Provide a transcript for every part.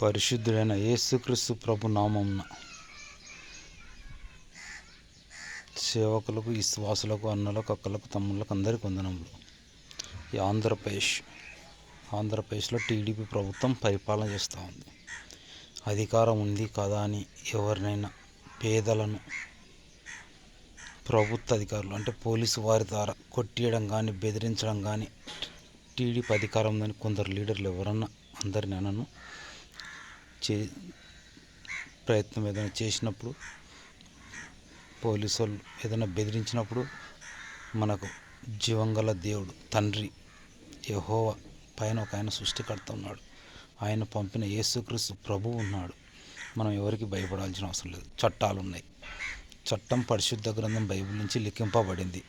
పరిశుద్ధుడైన యేసుక్రీస్తు ప్రభు నామంన సేవకులకు విశ్వాసులకు అన్నలకు అక్కలకు తమ్ముళ్ళకు అందరికీ వందనములు. ఈ ఆంధ్రప్రదేశ్ ఆంధ్రప్రదేశ్లో టీడీపీ ప్రభుత్వం పరిపాలన చేస్తూ ఉంది. అధికారం ఉంది కదా అని ఎవరినైనా పేదలను ప్రభుత్వ అధికారులు అంటే పోలీసు వారి ద్వారా కొట్టియడం కానీ బెదిరించడం కానీ టీడీపీ అధికారం ఉందని కొందరు లీడర్లు ఎవరన్నా అందరిని అనను చే ప్రయత్నం ఏదైనా చేసినప్పుడు పోలీసు వాళ్ళు ఏదైనా బెదిరించినప్పుడు మనకు జీవంగల దేవుడు తండ్రి యహోవ పైన ఒక ఆయన సృష్టికర్త ఉన్నాడు. ఆయన పంపిన యేసుక్రీస్తు ప్రభు ఉన్నాడు. మనం ఎవరికి భయపడాల్సిన అవసరం లేదు. చట్టాలు ఉన్నాయి. చట్టం పరిశుద్ధ గ్రంథం బైబిల్ నుంచి లిఖింపబడింది.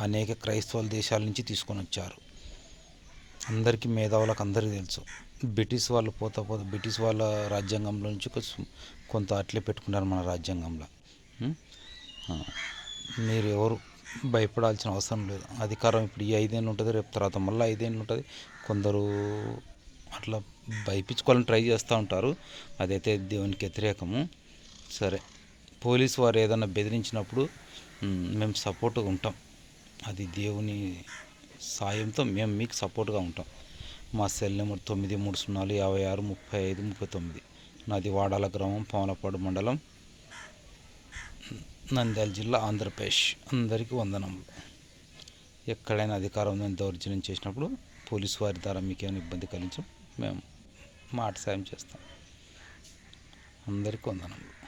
అనేక క్రైస్తవ దేశాల నుంచి తీసుకొని వచ్చారు. అందరికీ మేధావులకు అందరికీ తెలుసు. బ్రిటిష్ వాళ్ళు పోతా పోతా బ్రిటిష్ వాళ్ళ రాజ్యాంగంలో నుంచి కొంచెం కొంత అట్లే పెట్టుకున్నారు మన రాజ్యాంగంలో. మీరు ఎవరు భయపడాల్సిన అవసరం లేదు. అధికారం ఇప్పుడు ఈ ఐదేళ్ళు ఉంటుంది రేపు తర్వాత మళ్ళీ ఐదేళ్ళు ఉంటుంది. కొందరు అట్లా భయపించుకోవాలని ట్రై చేస్తూ ఉంటారు. అదైతే దేవునికి వ్యతిరేకము. సరే పోలీసు వారు ఏదైనా బెదిరించినప్పుడు మేము సపోర్ట్గా ఉంటాం. అది దేవుని సాయంతో మేము మీకు సపోర్ట్గా ఉంటాం. మా సెల్ నెంబర్ తొమ్మిది మూడు సున్నాలు యాభై ఆరు ముప్పై ఐదు ముప్పై తొమ్మిది. నాది వాడాల గ్రామం పవనపాడు మండలం నంద్యాల జిల్లా ఆంధ్రప్రదేశ్. అందరికీ వందనములు. ఎక్కడైనా అధికారం ఉందని దౌర్జన్యం చేసినప్పుడు పోలీసు వారి ద్వారా మీకు ఏమైనా ఇబ్బంది కలిగించడం మేము మాట సాయం చేస్తాం. అందరికీ వందనములు.